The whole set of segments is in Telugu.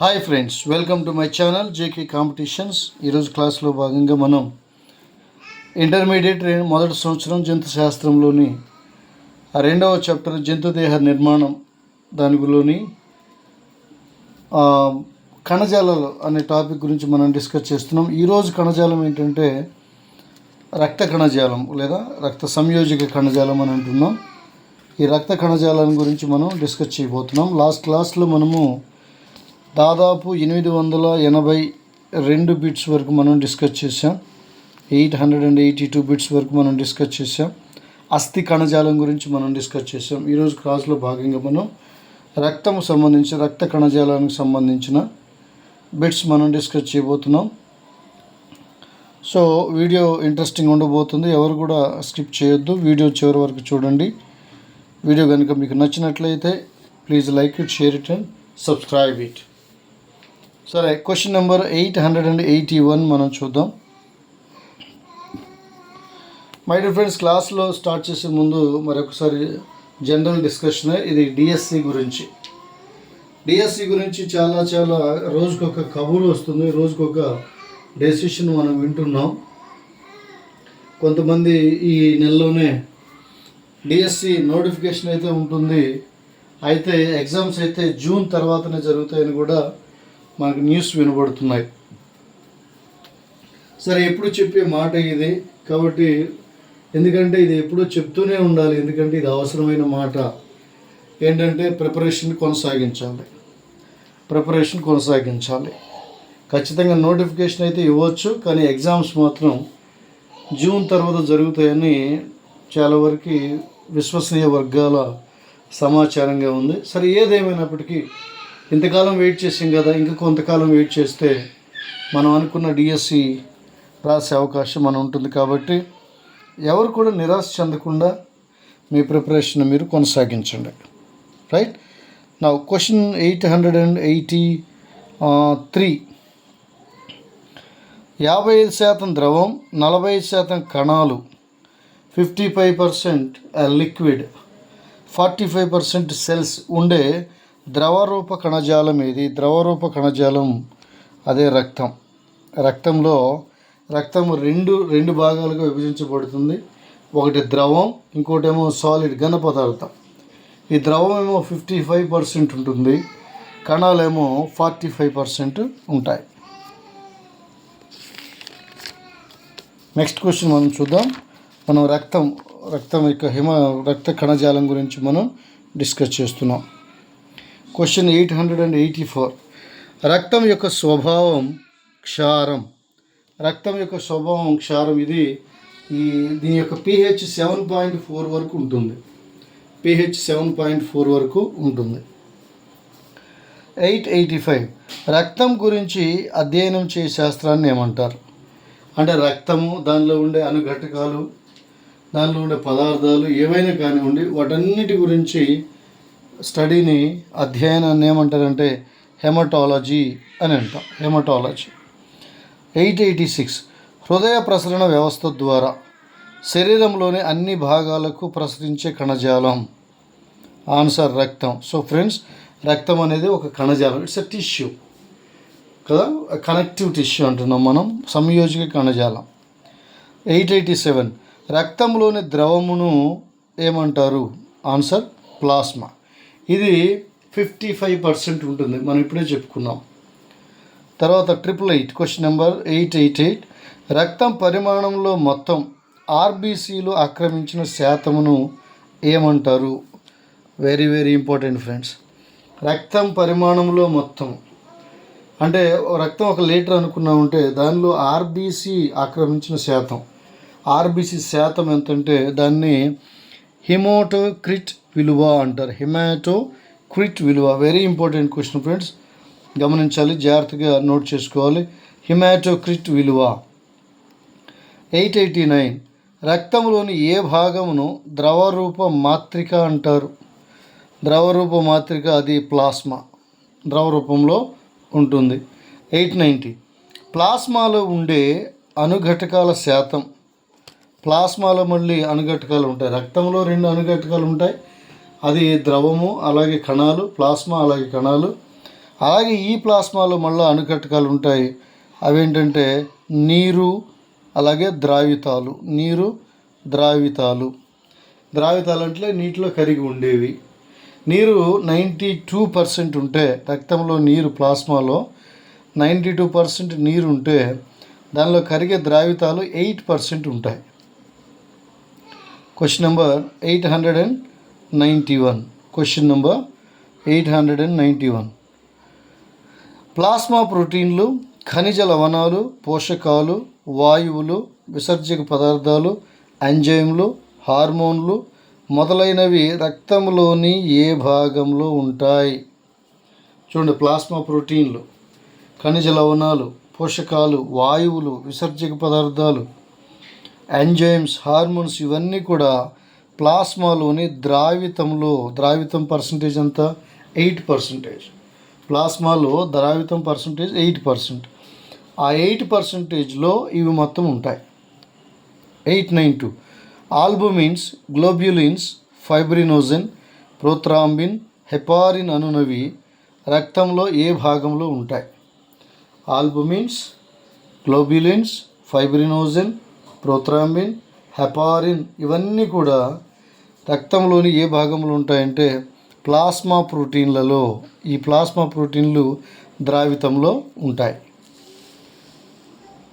Hi friends welcome to my channel JK competitions ఈరోజు క్లాస్లో భాగంగా మనం ఇంటర్మీడియట్ మొదటి సంవత్సరం జంతు శాస్త్రంలోని ఆ రెండవ చాప్టర్ జంతుదేహ నిర్మాణం దానిలోని కణజాలాలు అనే టాపిక్ గురించి మనం డిస్కస్ చేస్తున్నాం. ఈరోజు కణజాలం ఏంటంటే రక్త కణజాలం లేదా రక్త సంయోజక కణజాలం అని అంటున్నాం. ఈ రక్త కణజాలం గురించి మనం డిస్కస్ చేయబోతున్నాం. లాస్ట్ క్లాస్లో మనము దాదాపు ఎనిమిది వందల ఎనభై రెండు బిట్స్ వరకు మనం డిస్కస్ చేసాం eight hundred and eighty two bits వరకు మనం డిస్కస్ చేసాం అస్థి కణజాలం గురించి మనం డిస్కస్ చేసాం ఈరోజు క్లాస్లో భాగంగా మనం రక్తం సంబంధించి రక్త కణజాలానికి సంబంధించిన బిట్స్ మనం డిస్కస్ చేయబోతున్నాం. సో వీడియో ఇంట్రెస్టింగ్ ఉండబోతుంది. ఎవరు కూడా స్కిప్ చేయొద్దు. వీడియో చివరి వరకు చూడండి. వీడియో కనుక మీకు నచ్చినట్లయితే please like it share it and subscribe it సరే question number eight hundred and eighty one మనం చూద్దాం. మై డియర్ ఫ్రెండ్స్ క్లాస్లో స్టార్ట్ చేసే ముందు మరొకసారి జనరల్ డిస్కషన్ ఇది డిఎస్సి గురించి. డిఎస్సి గురించి చాలా చాలా రోజుకొక కబురు వస్తుంది రోజుకొక డెసిషన్ మనం వింటున్నాం. కొంతమంది ఈ నెలలోనే డిఎస్సి నోటిఫికేషన్ అయితే ఉంటుంది అయితే ఎగ్జామ్స్ అయితే జూన్ తర్వాతనే జరుగుతాయని కూడా మనకు న్యూస్ వినబడుతున్నాయి. సరే ఎప్పుడు చెప్పే మాట ఇది. కాబట్టి ఎందుకంటే ఇది ఎప్పుడూ చెప్తూనే ఉండాలి. ఎందుకంటే ఇది అవసరమైన మాట. ఏంటంటే ప్రిపరేషన్ కొనసాగించాలి. ప్రిపరేషన్ కొనసాగించాలి. ఖచ్చితంగా నోటిఫికేషన్ అయితే ఇవ్వచ్చు కానీ ఎగ్జామ్స్ మాత్రం జూన్ తర్వాత జరుగుతాయని చాలా వరకు విశ్వసనీయ వర్గాల సమాచారంగా ఉంది. సరే ఏదేమైనప్పటికీ ఇంతకాలం వెయిట్ చేసాం కదా ఇంకా కొంతకాలం వెయిట్ చేస్తే మనం అనుకున్న డిఎస్సి రాసే అవకాశం మనం ఉంటుంది కాబట్టి ఎవరు కూడా నిరాశ చెందకుండా మీ ప్రిపరేషన్ మీరు కొనసాగించండి. రైట్ నా question eight hundred and eighty three యాభై ఐదు శాతం ద్రవం నలభై ఐదు శాతం కణాలు fifty five percent liquid forty five percent cells ఉండే ద్రవరూప కణజాలం ఏది? ద్రవరూప కణజాలం అదే రక్తం. రక్తంలో రక్తం రెండు రెండు భాగాలుగా విభజించబడుతుంది. ఒకటి ద్రవం ఇంకోటేమో సాలిడ్ ఘన పదార్థం. ఈ ద్రవం ఏమో ఫిఫ్టీ ఫైవ్ పర్సెంట్ ఉంటుంది. కణాలేమో ఫార్టీ ఫైవ్ పర్సెంట్ ఉంటాయి. నెక్స్ట్ క్వశ్చన్ మనం చూద్దాం. మనం రక్తం రక్తం యొక్క హిమ రక్త కణజాలం గురించి మనం డిస్కస్ చేస్తున్నాం. Question eight hundred and eighty four రక్తం యొక్క స్వభావం క్షారం. రక్తం యొక్క స్వభావం క్షారం ఇది ఈ దీని యొక్క పిహెచ్ సెవెన్ పాయింట్ ఫోర్ వరకు ఉంటుంది. పిహెచ్ సెవెన్ పాయింట్ ఫోర్ వరకు ఉంటుంది. ఎయిట్ ఎయిటీ ఫైవ్ రక్తం గురించి అధ్యయనం చేసే శాస్త్రాన్ని ఏమంటారు? అంటే రక్తము దానిలో ఉండే అనుఘటకాలు దానిలో ఉండే పదార్థాలు ఏవైనా కానివ్వండి వాటన్నిటి గురించి స్టడీని అధ్యయనాన్ని ఏమంటారంటే హెమటాలజీ అని అంటాం. హెమటాలజీ. Eight eighty six. హృదయ ప్రసరణ వ్యవస్థ ద్వారా శరీరంలోని అన్ని భాగాలకు ప్రసరించే కణజాలం. ఆన్సర్ రక్తం. సో ఫ్రెండ్స్ రక్తం అనేది ఒక కణజాలం. ఇట్స్ ఎ టిష్యూ కదా? కనెక్టివ్ టిష్యూ అంటున్నాం మనం. సంయోజక కణజాలం. Eight eighty seven. రక్తంలోని ద్రవమును ఏమంటారు? Answer plasma. ఇది ఫిఫ్టీ ఫైవ్ పర్సెంట్ ఉంటుంది. మనం ఇప్పుడే చెప్పుకున్నాం. తర్వాత triple eight question number eight eight eight రక్తం పరిమాణంలో మొత్తం ఆర్బీసీలు ఆక్రమించిన శాతమును ఏమంటారు? వెరీ వెరీ ఇంపార్టెంట్ ఫ్రెండ్స్ రక్తం పరిమాణంలో మొత్తం. అంటే రక్తం ఒక లీటర్ అనుకున్నామంటే దానిలో ఆర్బీసీ ఆక్రమించిన శాతం. ఆర్బీసీ శాతం ఎంతంటే దాన్ని హిమోటోక్రిట్ విలువ అంటారు. హిమాటోక్రిట్ విలువ. వెరీ ఇంపార్టెంట్ క్వశ్చన్ ఫ్రెండ్స్ గమనించాలి జాగ్రత్తగా నోట్ చేసుకోవాలి. హిమాటోక్రిట్ విలువ. ఎయిట్ ఎయిటీ నైన్ రక్తంలోని ఏ భాగమును ద్రవరూప మాత్రిక అంటారు? ద్రవరూప మాత్రిక అది ప్లాస్మా. ద్రవ రూపంలో ఉంటుంది. ఎయిట్ నైంటీ ప్లాస్మాలో ఉండే అనుఘటకాల శాతం. ప్లాస్మాలో మళ్ళీ అనుఘటకాలు ఉంటాయి. రక్తంలో రెండు అనుఘటకాలు ఉంటాయి. అది ద్రవము అలాగే కణాలు ప్లాస్మా అలాగే కణాలు. అలాగే ఈ ప్లాస్మాలో మళ్ళీ అణుకట్టకాలు ఉంటాయి. అవేంటంటే నీరు అలాగే ద్రావితాలు. నీరు ద్రావితాలు. ద్రావితాలు అంటే నీటిలో కరిగి ఉండేవి. నీరు నైంటీ టూ పర్సెంట్ ఉంటే రక్తంలో నీరు ప్లాస్మాలో నైంటీ టూ పర్సెంట్ నీరు ఉంటే దానిలో కరిగే ద్రావితాలు ఎయిట్ పర్సెంట్ ఉంటాయి. Question number eight hundred and ninety one question number eight hundred and ninety one plasma ప్రోటీన్లు ఖనిజ లవణాలు పోషకాలు వాయువులు విసర్జక పదార్థాలు ఎంజైమ్లు హార్మోన్లు మొదలైనవి రక్తంలోని ఏ భాగంలో ఉంటాయి? చూడండి ప్లాస్మా ప్రోటీన్లు ఖనిజ లవణాలు పోషకాలు వాయువులు విసర్జక పదార్థాలు ఎంజైమ్స్ హార్మోన్స్ ఇవన్నీ కూడా ప్లాస్మాలోని ద్రావితంలో ద్రావితం పర్సంటేజ్ అంతా ఎయిట్ పర్సంటేజ్. ప్లాస్మాలో ద్రావితం పర్సంటేజ్ ఎయిట్ పర్సెంట్. ఆ ఎయిట్ పర్సంటేజ్లో ఇవి మొత్తం ఉంటాయి. Eight nine two. Albumins globulins fibrinogen prothrombin heparin అనునవి రక్తంలో ఏ భాగంలో ఉంటాయి? Albumins globulins fibrinogen prothrombin heparin ఇవన్నీ కూడా రక్తంలోని ఏ భాగంలో ఉంటాయంటే ప్లాస్మా ప్రోటీన్లలో ఈ ప్లాస్మా ప్రోటీన్లు ద్రావితంలో ఉంటాయి.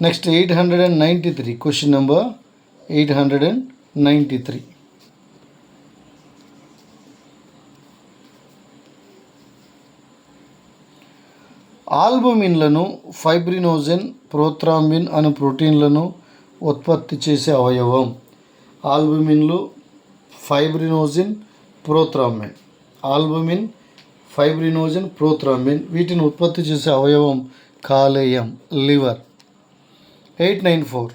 Next eight hundred and ninety three question number eight hundred and ninety three. ఆల్బుమిన్లను fibrinogen prothrombin అను ప్రోటీన్లను ఉత్పత్తి చేసే అవయవం. ఆల్బుమిన్లు fibrinogen prothrombin albumin fibrinogen prothrombin వీటిని ఉత్పత్తి చేసే అవయవం కాలేయం liver. Eight nine four.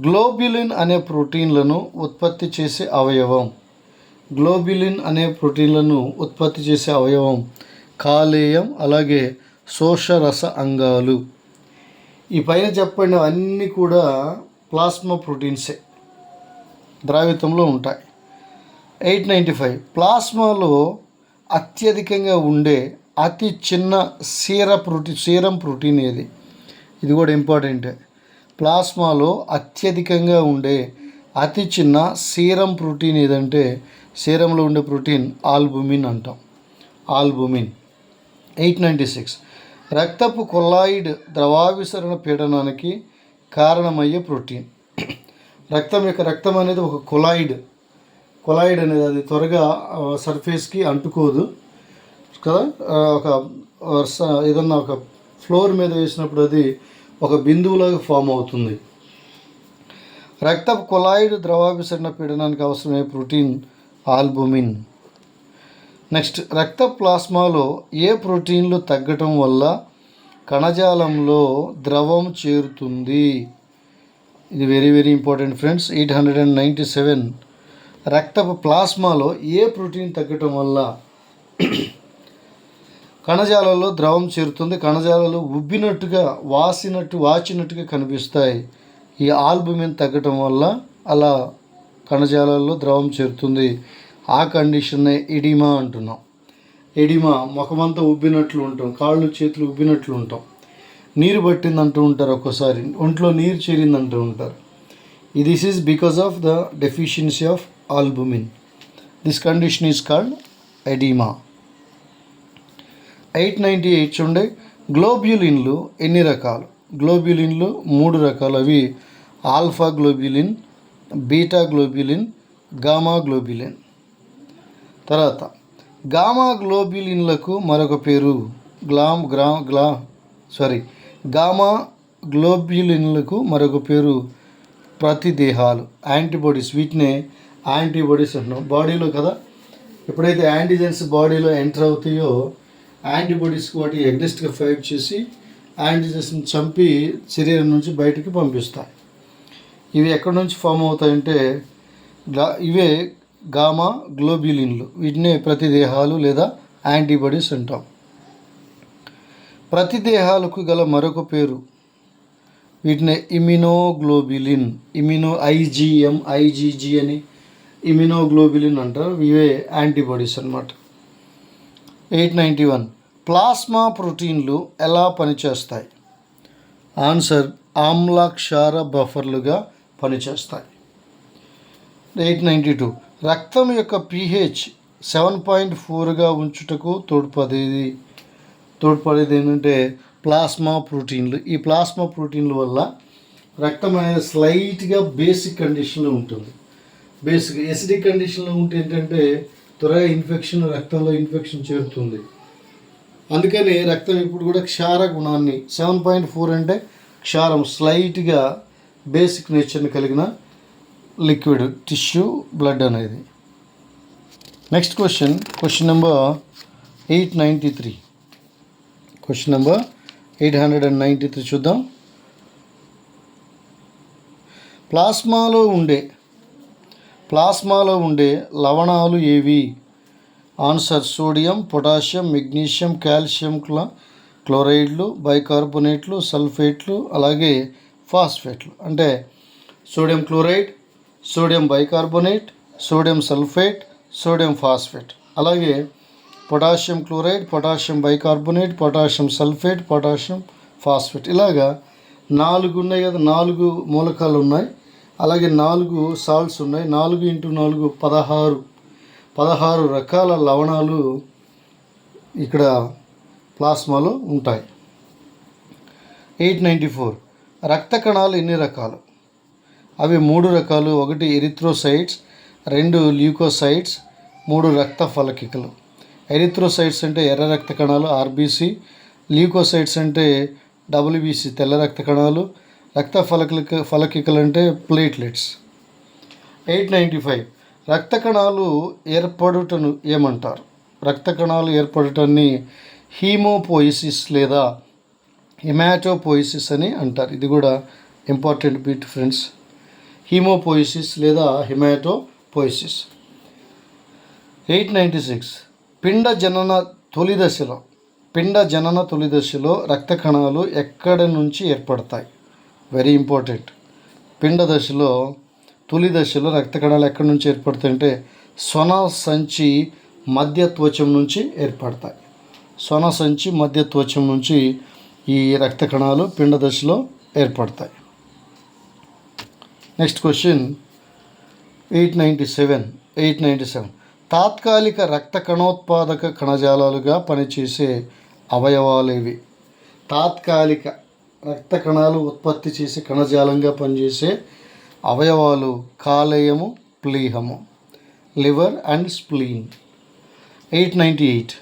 Globulin అనే ప్రోటీన్లను ఉత్పత్తి చేసే అవయవం. గ్లోబ్యులిన్ అనే ప్రోటీన్లను ఉత్పత్తి చేసే అవయవం కాలేయం అలాగే శోషరస అంగాలు. ఈ పైన చెప్పండి అన్నీ కూడా ప్లాస్మా ప్రోటీన్సే ద్రావితంలో ఉంటాయి. ఎయిట్ నైంటీ ఫైవ్ ప్లాస్మాలో అత్యధికంగా ఉండే అతి చిన్న సీర ప్రోటీన్ సీరం ప్రోటీన్ ఏది? ఇది కూడా ఇంపార్టెంటే. ప్లాస్మాలో అత్యధికంగా ఉండే అతి చిన్న సీరం ప్రోటీన్ ఏదంటే సీరంలో ఉండే ప్రోటీన్ ఆల్బుమిన్ అంటాం. ఆల్బుమిన్. ఎయిట్ నైంటీ సిక్స్ రక్తపు కొల్లాయిడ్ ద్రవావిసరణ పీడనానికి కారణమయ్యే ప్రోటీన్. రక్తం యొక్క రక్తం అనేది ఒక కొలాయిడ్. కొలాయిడ్ అనేది అది త్వరగా సర్ఫేస్కి అంటుకోదు. కదా? ఒక ఏదన్నా ఒక ఫ్లోర్ మీద వేసినప్పుడు అది ఒక బిందువులాగా ఫామ్ అవుతుంది. రక్త కొలాయిడ్ ద్రవాభిసరణ పీడనానికి అవసరమయ్యే ప్రోటీన్ ఆల్బుమిన్. నెక్స్ట్ రక్త ప్లాస్మాలో ఏ ప్రోటీన్లు తగ్గటం వల్ల కణజాలంలో ద్రవం చేరుతుంది. ఇది very very important friends eight hundred and ninety seven రక్తపు ప్లాస్మాలో ఏ ప్రోటీన్ తగ్గటం వల్ల కణజాలలో ద్రవం చేరుతుంది? కణజాలలో ఉబ్బినట్టుగా వాసినట్టు వాచినట్టుగా కనిపిస్తాయి. ఈ ఆల్బుమిన్ తగ్గటం వల్ల అలా కణజాలాల్లో ద్రవం చేరుతుంది. ఆ కండిషన్నే ఎడిమా అంటున్నాం. ఎడిమా ముఖమంతా ఉబ్బినట్లు ఉంటాం కాళ్ళు చేతులు ఉబ్బినట్లు ఉంటాం. నీరు పట్టింది అంటూ ఉంటారు ఒక్కోసారి ఒంట్లో నీరు చేరింది అంటూ ఉంటారు. This is because of the deficiency of albumin this condition is called oedema eight ninety eight చూడండి. గ్లోబ్యులిన్లు ఎన్ని రకాలు? గ్లోబ్యులిన్లు మూడు రకాలు. అవి alpha globulin beta globulin gamma globulin తర్వాత గామా గ్లోబ్యులిన్లకు మరొక పేరు. గ్లామ్ గ్రా గ్లా సారీ గామా గ్లోబ్యులిన్లకు మరొక పేరు. ప్రతిదేహాలు. యాంటీబాడీస్ వీటినే యాంటీబాడీస్ అంటున్నాం. బాడీలో కదా? ఎప్పుడైతే యాంటీజెన్స్ బాడీలో ఎంటర్ అవుతాయో యాంటీబాడీస్కి వాటి ఎగ్నెస్ట్గా ఫైట్ చేసి యాంటీజెన్స్ని చంపి శరీరం నుంచి బయటికి పంపిస్తాయి. ఇవి ఎక్కడి నుంచి ఫామ్ అవుతాయంటే గా ఇవే గామా గ్లోబ్యులిన్లు వీటినే ప్రతిదేహాలు లేదా యాంటీబాడీస్ అంటాం. ప్రతిదేహాలకు గల మరొక పేరు వీటిని ఇమ్యునోగ్లోబిలిన్. ఇమ్యునో ఐజీఎం ఐజీజీ అని ఇమ్యునోగ్లోబిలిన్ అంటారు. ఇవే యాంటీబాడీస్ అన్నమాట. Eight ninety one. ప్లాస్మా ప్రోటీన్లు ఎలా పనిచేస్తాయి? ఆన్సర్ ఆమ్ల క్షార బఫర్లుగా పనిచేస్తాయి. Eight ninety two. రక్తం యొక్క పీహెచ్ సెవెన్ పాయింట్ ఫోర్గా ఉంచుటకు తోడ్పడేది. తోడ్పడేది ఏంటంటే ప్లాస్మా ప్రోటీన్లు. ఈ ప్లాస్మా ప్రోటీన్ల వల్ల రక్తం అనేది స్లైట్గా బేసిక్ కండిషన్లో ఉంటుంది. బేసిక్ ఎసిడిక్ కండిషన్లో ఉంటే ఏంటంటే త్వరగా ఇన్ఫెక్షన్ రక్తంలో ఇన్ఫెక్షన్ చేరుతుంది. అందుకని రక్తం ఇప్పుడు కూడా క్షార గుణాన్ని సెవెన్ పాయింట్ ఫోర్ అంటే క్షారం స్లైట్గా బేసిక్ నేచర్ని కలిగిన లిక్విడ్ టిష్యూ బ్లడ్ అనేది. Next question question number eight ninety three question number eight hundred and ninety three చూద్దాం. ప్లాస్మాలో ఉండే ప్లాస్మాలో ఉండే లవణాలు ఏవి? Answer sodium potassium magnesium calcium క్లా క్లోరైడ్లు బైకార్బోనేట్లు సల్ఫేట్లు అలాగే ఫాస్ఫేట్లు అంటే sodium chloride sodium bicarbonate sodium sulphate sodium phosphate. అలాగే potassium chloride potassium bicarbonate potassium sulphate potassium phosphate. ఇలాగా నాలుగు ఉన్నాయి కదా నాలుగు మూలకాలు ఉన్నాయి. అలాగే నాలుగు సాల్ట్స్ ఉన్నాయి. నాలుగు ఇంటూ నాలుగు పదహారు. పదహారు రకాల లవణాలు ఇక్కడ ప్లాస్మాలో ఉంటాయి. Eight ninety four. రక్త కణాలు ఎన్ని రకాలు? అవి మూడు రకాలు. ఒకటి ఎరిథ్రోసైట్స్ రెండు ల్యూకోసైట్స్ మూడు రక్త ఫలకికలు. ఎరిథ్రోసైట్స్ అంటే ఎర్ర రక్త కణాలు ఆర్బీసీ. ల్యూకోసైట్స్ అంటే డబ్ల్యూబీసీ తెల్ల రక్త కణాలు. రక్త ఫలకిక ఫలకికలు అంటే ప్లేట్లెట్స్. Eight ninety five. రక్త కణాలు ఏర్పడుటను ఏమంటారు? రక్త కణాలు ఏర్పడటాన్ని హీమోపోయిసిస్ లేదా హిమాటోపోయిసిస్ అని అంటారు. ఇది కూడా ఇంపార్టెంట్ బీట్ ఫ్రెండ్స్. హీమోపోయిసిస్ లేదా హిమాటోపోయిసిస్. Eight ninety six. పిండ జనన తొలి దశలో పిండ జనన తొలి దశలో రక్త కణాలు ఎక్కడి నుంచి ఏర్పడతాయి? వెరీ ఇంపార్టెంట్ పిండ దశలో తొలి దశలో రక్త కణాలు ఎక్కడి నుంచి ఏర్పడతాయి అంటే స్వన సంచి మధ్య త్వచం నుంచి ఏర్పడతాయి. స్వన సంచి మధ్య త్వచం నుంచి ఈ రక్త కణాలు పిండ దశలో ఏర్పడతాయి. Next question eight ninety seven eight ninety seven తాత్కాలిక రక్త కణోత్పాదక కణజాలాలుగా పనిచేసే అవయవాలేవి. తాత్కాలిక రక్త కణాలు ఉత్పత్తి చేసే కణజాలంగా పనిచేసే అవయవాలు కాలేయము ప్లీహము. Liver and spleen. Eight ninety eight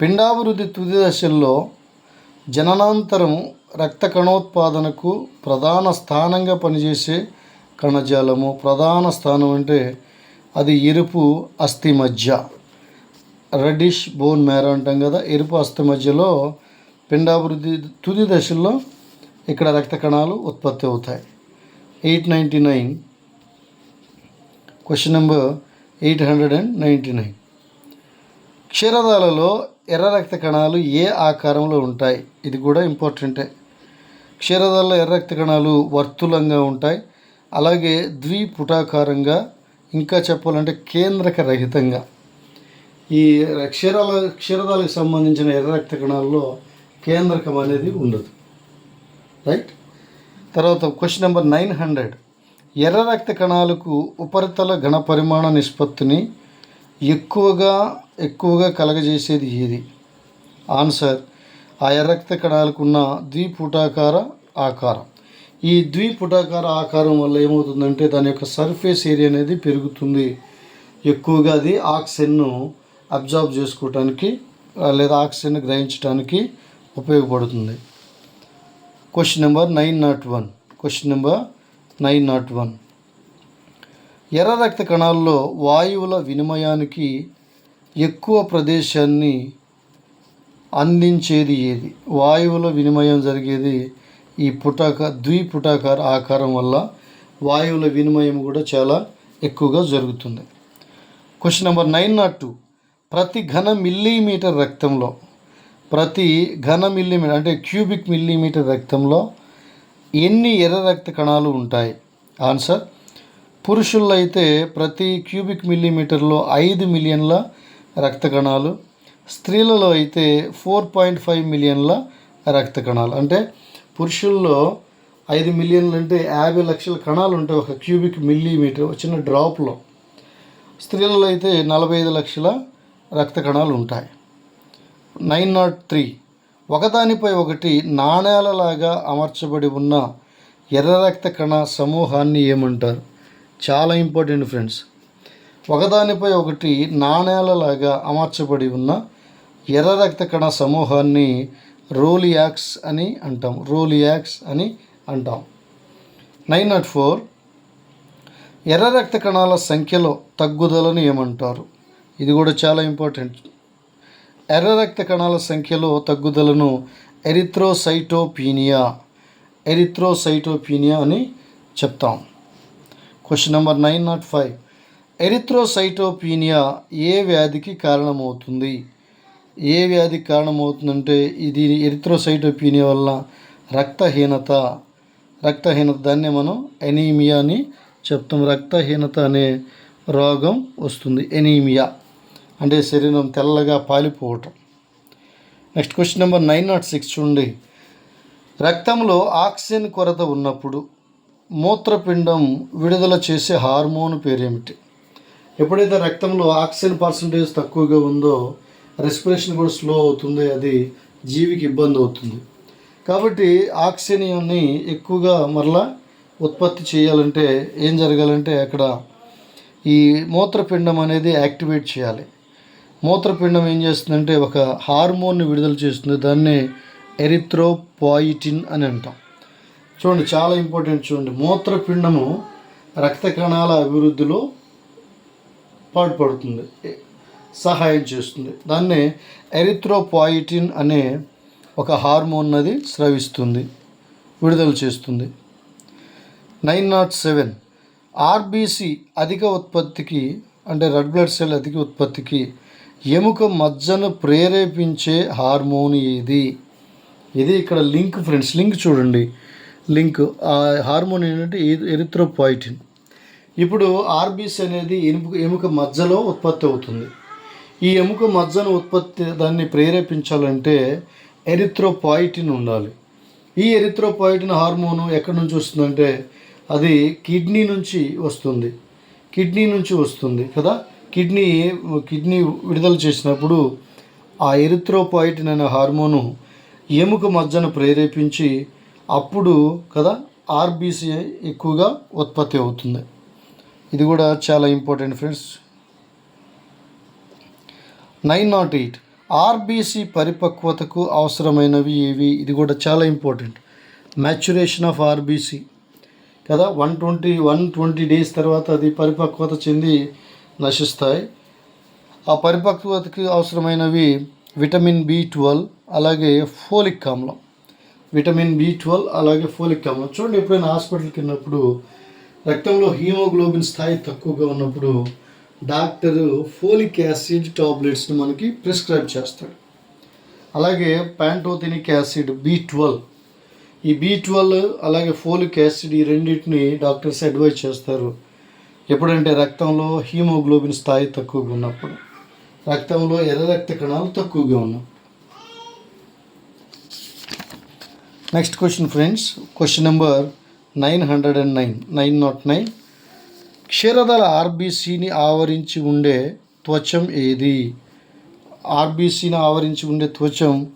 పిండాభివృద్ధి తుది దశల్లో జననాంతరం రక్త కణోత్పాదనకు ప్రధాన స్థానంగా పనిచేసే కణజాలము ప్రధాన స్థానం అంటే అది ఎరుపు అస్థి మధ్య. రెడ్డిష్ బోన్ మేర అంటాం కదా ఎరుపు అస్థి మధ్యలో పిండాభివృద్ధి తుది దశల్లో ఇక్కడ రక్త కణాలు ఉత్పత్తి అవుతాయి. Eight ninety nine question number eight hundred and ninety nine క్షీరదాలలో ఎర్ర రక్త కణాలు ఏ ఆకారంలో ఉంటాయి? ఇది కూడా ఇంపార్టెంటే క్షీరదాలలో ఎర్ర రక్త కణాలు వర్తులంగా ఉంటాయి. అలాగే ద్విపుటాకారంగా ఇంకా చెప్పాలంటే కేంద్రక రహితంగా ఈ క్షీరాల క్షీరదాలకు సంబంధించిన ఎర్ర రక్త కణాల్లో కేంద్రకం అనేది ఉండదు. రైట్ తర్వాత క్వశ్చన్ నెంబర్ నైన్ హండ్రెడ్ ఎర్ర రక్త కణాలకు ఉపరితల ఘన పరిమాణ నిష్పత్తిని ఎక్కువగా ఎక్కువగా కలగజేసేది ఏది? ఆన్సర్ ఆ ఎర్ర రక్త కణాలకు ఉన్న ద్విపుటాకార ఆకారం. ఈ ద్విపుటాకార ఆకారం వల్ల ఏమవుతుందంటే దాని యొక్క సర్ఫేస్ ఏరియా అనేది పెరుగుతుంది. ఎక్కువగా అది ఆక్సిజన్ను అబ్జార్బ్ చేసుకోవటానికి లేదా ఆక్సిజన్ గ్రహించడానికి ఉపయోగపడుతుంది. Question number nine nought one question number nine nought one ఎర్ర రక్త కణాల్లో వాయువుల వినిమయానికి ఎక్కువ ప్రదేశాన్ని అందించేది ఏది? వాయువుల వినిమయం జరిగేది ఈ పుటాక ద్విపుటాకార ఆకారం వల్ల వాయువుల వినిమయం కూడా చాలా ఎక్కువగా జరుగుతుంది. Question number nine nought two ప్రతి ఘన మిల్లీమీటర్ రక్తంలో ప్రతి ఘన మిల్లీమీటర్ అంటే క్యూబిక్ మిల్లీమీటర్ రక్తంలో ఎన్ని ఎర్ర రక్త కణాలు ఉంటాయి? ఆన్సర్ పురుషుల్లో అయితే ప్రతి క్యూబిక్ మిల్లీమీటర్లో ఐదు మిలియన్ల రక్త కణాలు. స్త్రీలలో అయితే ఫోర్ పాయింట్ ఫైవ్ మిలియన్ల రక్త కణాలు. అంటే పురుషుల్లో ఐదు మిలియన్లు అంటే యాభై లక్షల కణాలు ఉంటాయి ఒక క్యూబిక్ మిల్లీమీటర్ చిన్న డ్రాప్లో. స్త్రీలలో అయితే నలభై ఐదు లక్షల రక్త కణాలు ఉంటాయి. Nine nought three. ఒకదానిపై ఒకటి నాణేలలాగా అమర్చబడి ఉన్న ఎర్ర రక్త కణ సమూహాన్ని ఏమంటారు? చాలా ఇంపార్టెంట్ ఫ్రెండ్స్. ఒకదానిపై ఒకటి నాణేలలాగా అమర్చబడి ఉన్న ఎర్ర రక్త కణ సమూహాన్ని రోలియాక్స్ అని అంటాం. రోలియాక్స్ అని అంటాం. Nine nought four. ఎర్ర రక్త కణాల సంఖ్యలో తగ్గుదలను ఏమంటారు? ఇది కూడా చాలా ఇంపార్టెంట్. ఎర్ర రక్త కణాల సంఖ్యలో తగ్గుదలను ఎరిథ్రోసైటోపీనియా ఎరిథ్రోసైటోపీనియా అని చెప్తాం. Question number nine nought five erythrocytopenia ఏ వ్యాధికి కారణమవుతుంది? ఏ వ్యాధికి కారణమవుతుందంటే ఇది ఎరిథ్రోసైటోపీనియా వల్ల రక్తహీనత. రక్తహీనత దాన్నే మనం ఎనీమియా అని చెప్తాం. రక్తహీనత అనే రోగం వస్తుంది. ఎనీమియా అంటే శరీరం తెల్లగా పాలిపోవటం. Next question number nine nought six చూడండి. రక్తంలో ఆక్సిజన్ కొరత ఉన్నప్పుడు మూత్రపిండం విడుదల చేసే హార్మోన్ పేరేమిటి? ఎప్పుడైతే రక్తంలో ఆక్సిజన్ పర్సంటేజ్ తక్కువగా ఉందో రెస్పిరేషన్ కూడా స్లో అవుతుంది అది జీవికి ఇబ్బంది అవుతుంది. కాబట్టి ఆక్సిజన్ని ఎక్కువగా మరలా ఉత్పత్తి చేయాలంటే ఏం జరగాలంటే అక్కడ ఈ మూత్రపిండం అనేది యాక్టివేట్ చేయాలి. మూత్రపిండం ఏం చేస్తుందంటే ఒక హార్మోన్ని విడుదల చేస్తుంది దాన్ని ఎరిథ్రోపాయిటిన్ అని అంటాం. చూడండి చాలా ఇంపార్టెంట్ చూడండి. మూత్రపిండము రక్త కణాల అభివృద్ధిలో పాటుపడుతుంది. సహాయం చేస్తుంది. దాన్ని ఎరిథ్రోపాయిటిన్ అనే ఒక హార్మోన్ అది స్రవిస్తుంది విడుదల చేస్తుంది. నైన్ నాట్ సెవెన్ ఆర్బీసీ అధిక ఉత్పత్తికి అంటే రెడ్ బ్లడ్ సెల్ అధిక ఉత్పత్తికి ఎముక మజ్జను ప్రేరేపించే హార్మోన్ ఇది. ఇది ఇక్కడ లింక్ ఫ్రెండ్స్ లింక్ చూడండి. లింక్ ఆ హార్మోన్ ఏంటంటే ఎరిథ్రోపాయిటిన్. ఇప్పుడు ఆర్బీసీ అనేది ఎముక ఎముక మజ్జలో ఉత్పత్తి అవుతుంది. ఈ ఎముక మజ్జను ఉత్పత్తి దాన్ని ప్రేరేపించాలంటే ఎరిథ్రోపాయిటిన్ ఉండాలి. ఈ ఎరిథ్రోపాయిటిన్ హార్మోను ఎక్కడి నుంచి వస్తుందంటే అది కిడ్నీ నుంచి వస్తుంది. కిడ్నీ నుంచి వస్తుంది కదా? కిడ్నీ కిడ్నీ విడుదల చేసినప్పుడు ఆ ఎరిథ్రోపాయిటిన్ అనే హార్మోను ఎముక మజ్జను ప్రేరేపించి అప్పుడు కదా ఆర్బీసీ ఎక్కువగా ఉత్పత్తి అవుతుంది. ఇది కూడా చాలా important friends. Nine nought eight. RBC పరిపక్వతకు అవసరమైనవి ఏవి? ఇది కూడా చాలా ఇంపార్టెంట్. మ్యాచురేషన్ ఆఫ్ ఆర్బీసీ కదా one twenty one twenty days తర్వాత అది పరిపక్వత చెంది నశిస్తాయి. ఆ పరిపక్వతకి అవసరమైనవి విటమిన్ బి ట్వెల్వ్ అలాగే ఫోలిక్ ఆమ్లం. విటమిన్ బి ట్వెల్వ్ అలాగే ఫోలిక్ ఆమ్లం. చూడండి ఎప్పుడైనా హాస్పిటల్కి వెళ్ళినప్పుడు రక్తంలో హీమోగ్లోబిన్ స్థాయి తక్కువగా ఉన్నప్పుడు డాక్టరు ఫోలిక్ యాసిడ్ టాబ్లెట్స్ని మనకి ప్రిస్క్రైబ్ చేస్తాడు. అలాగే ప్యాంటోథెనిక్ యాసిడ్ బి ట్వెల్వ్. ఈ బి ట్వెల్వ్ అలాగే ఫోలిక్ యాసిడ్ ఈ రెండింటిని డాక్టర్స్ అడ్వైజ్ చేస్తారు. ఎప్పుడంటే రక్తంలో హీమోగ్లోబిన్ స్థాయి తక్కువగా ఉన్నప్పుడు. రక్తంలో ఎర్ర రక్త కణాలు తక్కువగా ఉన్నప్పుడు. Next question friends. Question number nine hundred and nine. Nine nought nine. క్షీరదల ఆర్బీసీని ఆవరించి ఉండే త్వచం ఏది? ఆర్బీసీని ఆవరించి ఉండే త్వచం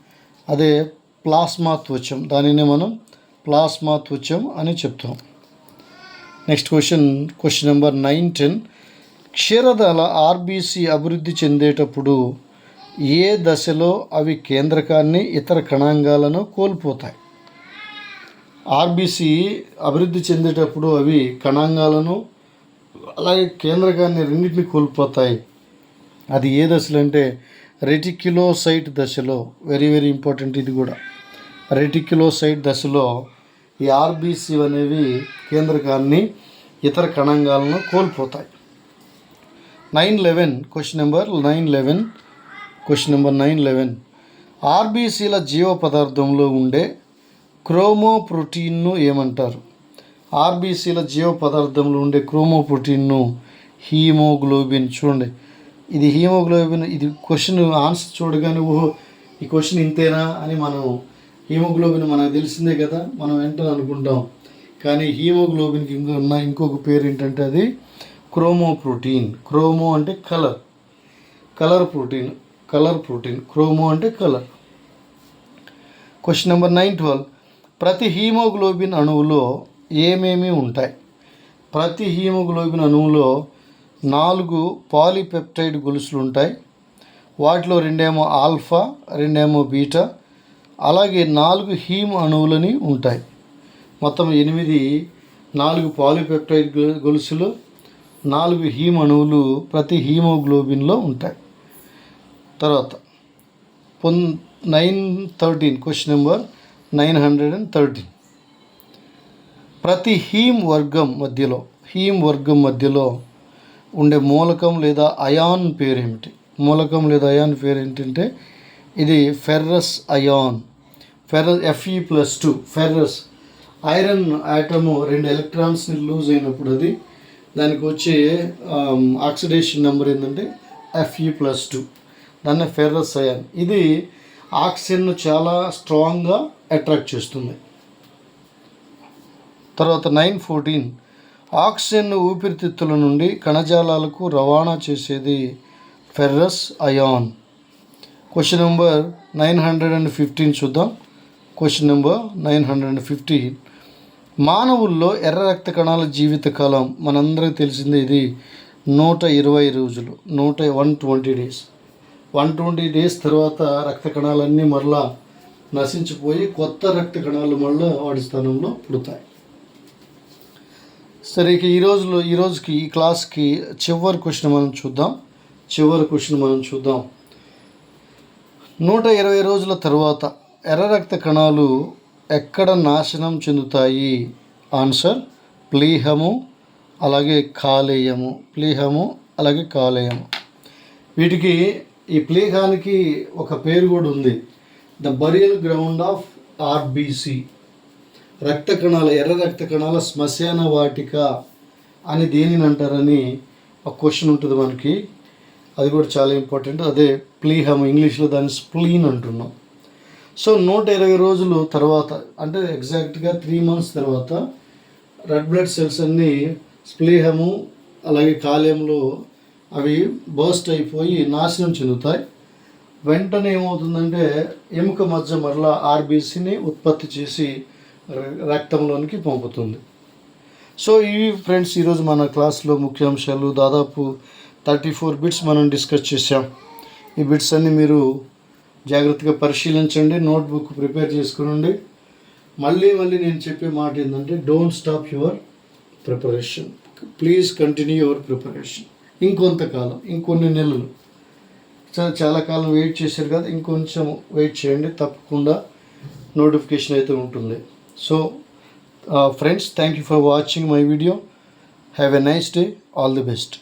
అదే ప్లాస్మా త్వచం. దానినే మనం ప్లాస్మా త్వచం అని చెప్తాం. Next question question number nine ten. క్షీరదల RBC అభివృద్ధి చెందేటప్పుడు ఏ దశలో అవి కేంద్రకాన్ని ఇతర కణాంగాలను కోల్పోతాయి? ఆర్బీసీ అభివృద్ధి చెందేటప్పుడు అవి కణాంగాలను అలాగే కేంద్రకాన్ని రెండింటిని కోల్పోతాయి. అది ఏ దశలో అంటే రెటిక్యులోసైట్ దశలో వెరీ వెరీ ఇంపార్టెంట్ ఇది కూడా. రెటిక్యులోసైట్ దశలో ఈ ఆర్బీసీ అనేవి కేంద్రకాన్ని ఇతర కణాంగాలను కోల్పోతాయి. Nine eleven question number nine eleven question number nine eleven. ఆర్బీసీల జీవ పదార్థంలో ఉండే క్రోమోప్రోటీన్ను ఏమంటారు? ఆర్బీసీల జీవ పదార్థంలో ఉండే క్రోమోప్రోటీన్ను హీమోగ్లోబిన్. చూడండి. ఇది హీమోగ్లోబిన్ ఇది క్వశ్చన్ ఆన్సర్ చూడగానే ఓహో ఈ క్వశ్చన్ ఇంతేనా అని మనం హీమోగ్లోబిన్ మనకు తెలిసిందే కదా మనం వెంటనే అనుకుంటాం. కానీ హీమోగ్లోబిన్కి ఇంకో ఉన్న ఇంకొక పేరు ఏంటంటే అది క్రోమో ప్రోటీన్ క్రోమో అంటే colour. Colour protein colour protein. Chromo అంటే colour. Question number nine twelve. ప్రతి హీమోగ్లోబిన్ అణువులో ఏమేమి ఉంటాయి? ప్రతి హీమోగ్లోబిన్ అణువులో నాలుగు పాలీపెప్టైడ్ గొలుసులు ఉంటాయి. వాటిలో రెండేమో ఆల్ఫా రెండేమో బీటా అలాగే నాలుగు హీమ్ అణువులని ఉంటాయి. మొత్తం ఎనిమిది నాలుగు పాలిపెప్టైడ్ గొ- గొలుసులు నాలుగు హీమ్ అణువులు ప్రతి హీమోగ్లోబిన్లో ఉంటాయి. తర్వాత పొన్ nine thirteen question number nine hundred and thirteen. ప్రతి హీమ్ వర్గం మధ్యలో హీమ్ వర్గం మధ్యలో ఉండే మూలకం లేదా అయాన్ పేరు ఏమిటి మూలకం లేదా అయాన్ పేరు ఏంటంటే ఇది ferrous ion. Ferrous Fe plus two ferrous iron atom రెండు ఎలక్ట్రాన్స్ని లూజ్ అయినప్పుడు అది. దానికి వచ్చే ఆక్సిడేషన్ నెంబర్ ఏంటంటే ఎఫ్ఈ ప్లస్ టూ దాన్ని ఫెర్రస్ అయాన్. ఇది ఆక్సిజన్ను చాలా స్ట్రాంగ్గా అట్రాక్ట్ చేస్తుంది. తర్వాత నైన్ ఫోర్టీన్. ఆక్సిజన్ ఊపిరితిత్తుల నుండి కణజాలాలకు రవాణా చేసేది ferrous ion. Question number nine hundred and fifteen చూద్దాం. Question number nine hundred and fifteen. మానవుల్లో ఎర్ర రక్త కణాల జీవితకాలం మనందరికీ తెలిసిందే ఇది. నూట ఇరవై రోజులు నూట one twenty days. One twenty days తర్వాత రక్త కణాలన్నీ మరలా నశించిపోయి కొత్త రక్త కణాలు మళ్ళీ వాడి స్థానంలో పుడతాయి. సరే ఇక ఈ రోజులో ఈ రోజుకి ఈ క్లాస్కి చివరి క్వశ్చన్ మనం చూద్దాం. చివరి క్వశ్చన్ మనం చూద్దాం. నూట ఇరవై రోజుల తర్వాత ఎర్ర రక్త కణాలు ఎక్కడ నాశనం చెందుతాయి? ఆన్సర్ ప్లీహము అలాగే కాలేయము. ప్లీహము అలాగే కాలేయము. వీటికి ఈ ప్లీహానికి ఒక పేరు కూడా ఉంది. The burial ground of RBC. రక్త కణాల ఎర్ర రక్త కణాల శ్మశాన వాటిక అని దేనిని అంటారని ఒక క్వశ్చన్ ఉంటుంది మనకి. అది కూడా చాలా ఇంపార్టెంట్ అదే ప్లీహమ్ ఇంగ్లీష్లో దాన్ని స్ప్లీన్ అంటున్నాం. సో నూట ఇరవై రోజులు తర్వాత అంటే ఎగ్జాక్ట్గా త్రీ మంత్స్ తర్వాత రెడ్ బ్లడ్ సెల్స్ అన్నీ స్ప్లీహము అలాగే కాలేయంలో అవి బర్స్ట్ అయిపోయి నాశనం చెందుతాయి. వెంటనే ఏమవుతుందంటే ఎముక మధ్య మరలా ఆర్బీసీని ఉత్పత్తి చేసి రక్తంలోనికి పంపుతుంది. సో ఇవి ఫ్రెండ్స్ ఈరోజు మన క్లాస్లో ముఖ్యాంశాలు. దాదాపు థర్టీ ఫోర్ బిట్స్ మనం డిస్కస్ చేసాం ఈ బిట్స్ అన్ని మీరు జాగ్రత్తగా పరిశీలించండి నోట్బుక్ ప్రిపేర్ చేసుకునండి. మళ్ళీ మళ్ళీ నేను చెప్పే మాట ఏంటంటే don't stop your preparation. Please continue your preparation. ఇంకొంతకాలం ఇంకొన్ని నెలలు. చాలా చాలా కాలం వెయిట్ చేశారు కదా ఇంకొంచెం వెయిట్ చేయండి. తప్పకుండా నోటిఫికేషన్ అయితే ఉంటుంది. So uh, friends, thank you for watching my video. Have a nice day. All the best.